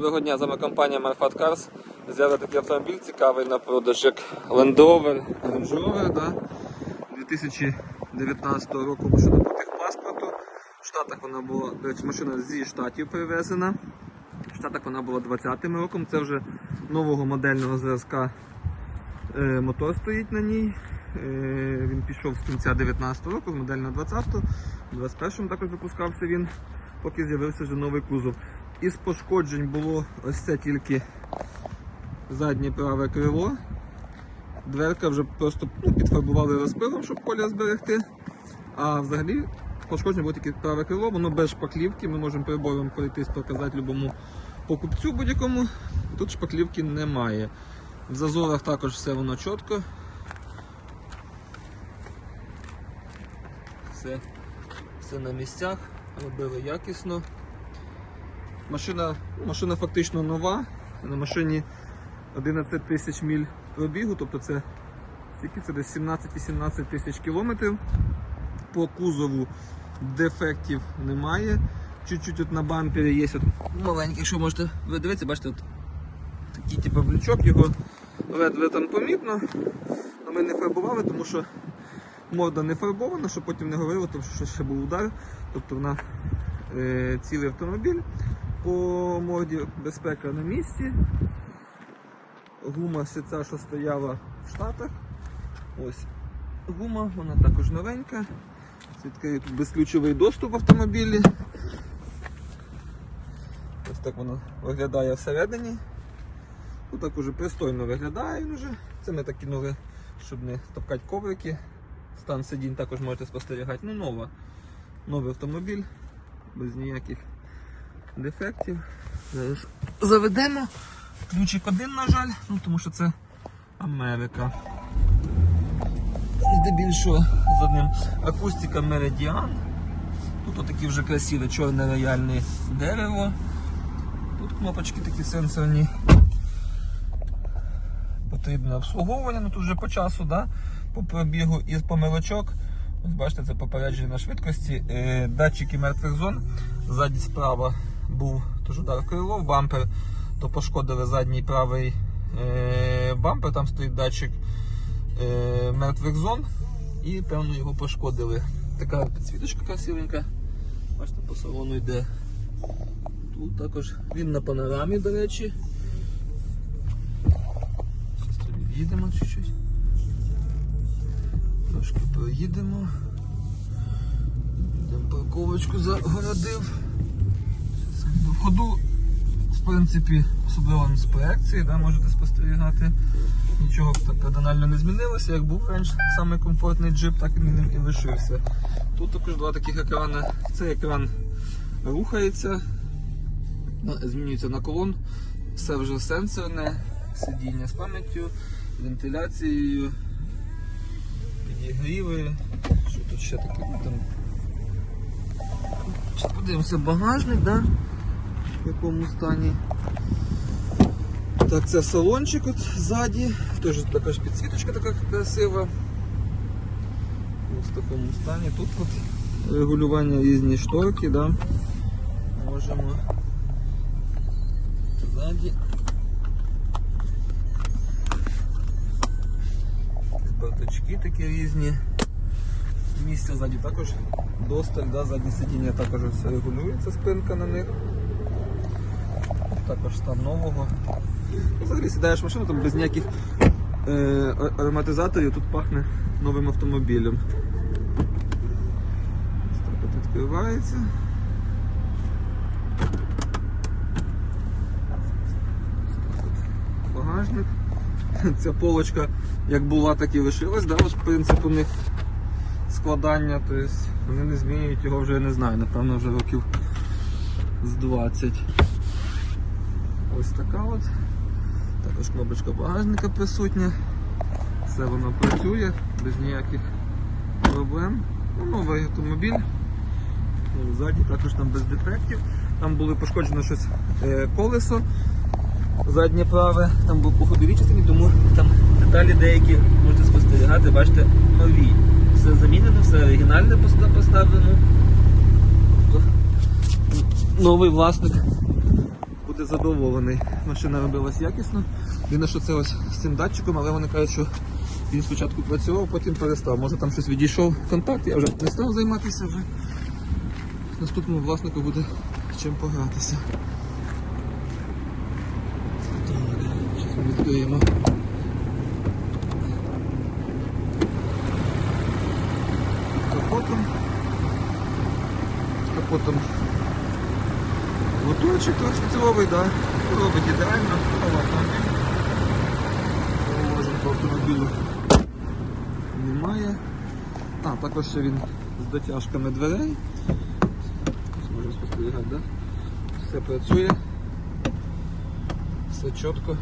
Доброго дня, з вами компанія Manfat Cars. Взяли такий автомобіль цікавий на продаж, як Land Rover, Range Rover, да? 2019 року машина по техпаспорту. В Штатах вона була, речі, машина зі штатів привезена. В Штатах вона була 20-м роком. Це вже нового модельного зразка е, мотор стоїть на ній. Е, він пішов з кінця 19 року, з модель на 20-ту. У 21-му також випускався він, поки з'явився вже новий кузов. Із пошкоджень було ось це тільки заднє праве крило. Дверка вже просто ну, підфарбували розпилом, щоб колір зберегти. А взагалі пошкодження було тільки праве крило, воно без шпаклівки. Ми можемо прибором пройтись, показати любому покупцю будь-якому. Тут шпаклівки немає. В зазорах також все воно чітко. Все, все на місцях, робили якісно. Машина, ну, машина фактично нова. На машині 11 тисяч міль пробігу, тобто це скільки це десь 17-18 тисяч кілометрів. По кузову дефектів немає. Чуть-чуть на бампері є от маленький, що можете ви дивитися, бачите, от такий типу блючок, його ледве там помітно. Але ми не фарбували, тому що морда не фарбована, щоб потім не говорило, тому що ще був удар. Тобто вона е, цілий автомобіль по морді безпека на місці. Гума ще ця, що стояла в Штатах. Ось гума, вона також новенька. Тут безключовий доступ в автомобілі. Ось так воно виглядає всередині. Ну так уже пристойно виглядає він уже. Це ми так кинули, щоб не топкати коврики. Стан сидінь також можете спостерігати. Ну, нова. Новий автомобіль, без ніяких дефектів. Зараз заведемо. Ключик один, на жаль, ну тому що це Америка. Здебільшого з одним акустика Меридіан. Тут отакі вже красиве чорне рояльне дерево. Тут кнопочки такі сенсорні. Потрібне обслуговування, ну тут вже по часу, да? по пробігу і помилочок. Ось бачите, це попередження на швидкості. Е, датчики мертвих зон. Ззаді справа був теж удар крило, в бампер, то пошкодили задній правий е, бампер, там стоїть датчик е, мертвих зон і певно його пошкодили. Така підсвіточка красивенька. Бачите, по салону йде. Тут також він на панорамі, до речі. Від'їдемо чуть-чуть. Трошки проїдемо. Парковочку загородив. Ходу, в принципі, особливо з проекції, да, можете спостерігати. Нічого так кардинально не змінилося, як був раніше самий комфортний джип, так він ним і лишився. Тут також два таких екрани. Цей екран рухається, ну, змінюється на колон, все вже сенсорне, сидіння з пам'яттю, вентиляцією, підігріви. Що тут ще таке? Там... Подивимося багажник, да? В якому стані. Так, це салончик от ззаді, теж така ж підсвіточка така красива. Ось в такому стані. Тут от регулювання різні шторки, да? можемо ззаді. Бардачки такі різні. Місця ззаді також досталь, да? задні сидіння також все регулюється, спинка на них. Також стан нового. Взагалі сідаєш в машину, там без ніяких е, ароматизаторів тут пахне новим автомобілем. Так відкривається. Багажник. Ця полочка як була, так і лишилась, да? Ось принцип у них складання, тобто вони не змінюють його вже я не знаю, напевно вже років з 20. Ось така от. Також кнопочка багажника присутня. Все воно працює без ніяких проблем. Ну, новий автомобіль. Ну, Ззаді також там без дефектів. Там було пошкоджено щось е, колесо заднє праве, там був по ходовій тому там деталі деякі можете спостерігати, бачите, нові. Все замінено, все оригінальне поставлено. Новий власник буде задоволений. Машина робилась якісно. Єдине, що це ось з цим датчиком, але вони кажуть, що він спочатку працював, потім перестав. Може там щось відійшов контакт, я вже не став займатися вже. Наступному власнику буде чим погратися. Так, відкриємо. Капотом. Капотом Моторчик трьохлітровий, да. робить ідеально. Можемо по автомобілю немає. А, також ще він з дотяжками дверей. Можемо спостерігати, да? Все працює. Все чітко.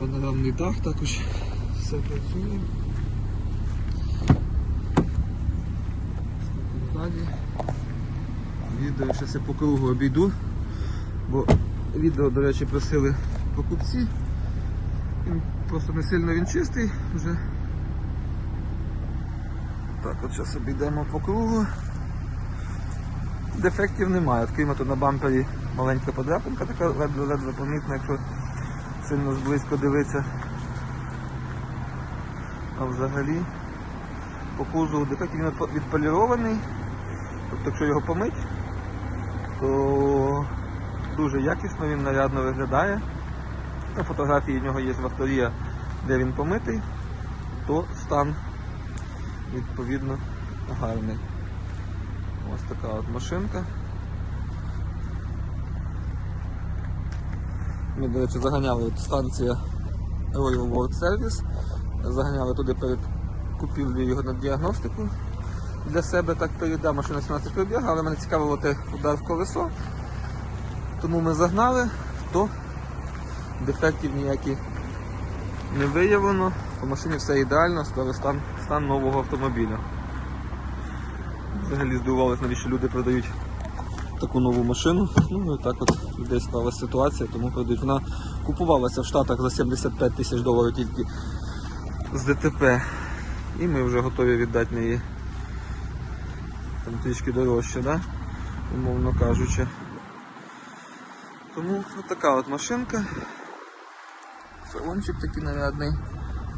Панорамний дах також все працює. Ззаді. Відео зараз я по кругу обійду, бо відео, до речі, просили покупці. Він просто не сильно він чистий вже. Так, от зараз обійдемо по кругу. Дефектів немає, крім тут на бампері маленька подряпинка, така ледве-ледве помітна, якщо сильно зблизько дивитися. А взагалі по кузову дефект він відполірований. Тобто, якщо його помить, то дуже якісно він нарядно виглядає. На фотографії в нього є в авторія, де він помитий, то стан відповідно гарний. Ось така от машинка. Ми, до речі, заганяли от станція Royal World Service. Заганяли туди перед купівлею його на діагностику для себе так передав машина 17 пробіг, але мене цікавило те удар в колесо. Тому ми загнали, то дефектів ніяких не виявлено. По машині все ідеально, склали стан, стан нового автомобіля. Взагалі здивувалися, навіщо люди продають таку нову машину. Ну і так от людей сталася ситуація, тому продають. Вона купувалася в Штатах за 75 тисяч доларів тільки з ДТП. І ми вже готові віддати неї там трішки дорожче, да? умовно кажучи. Тому от така от машинка. Салончик такий нарядний.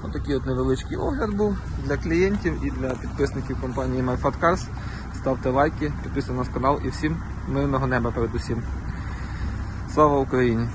Отакий от невеличкий огляд був для клієнтів і для підписників компанії MyFatCars. Ставте лайки, підписуйтесь на наш канал і всім мирного неба передусім. Слава Україні!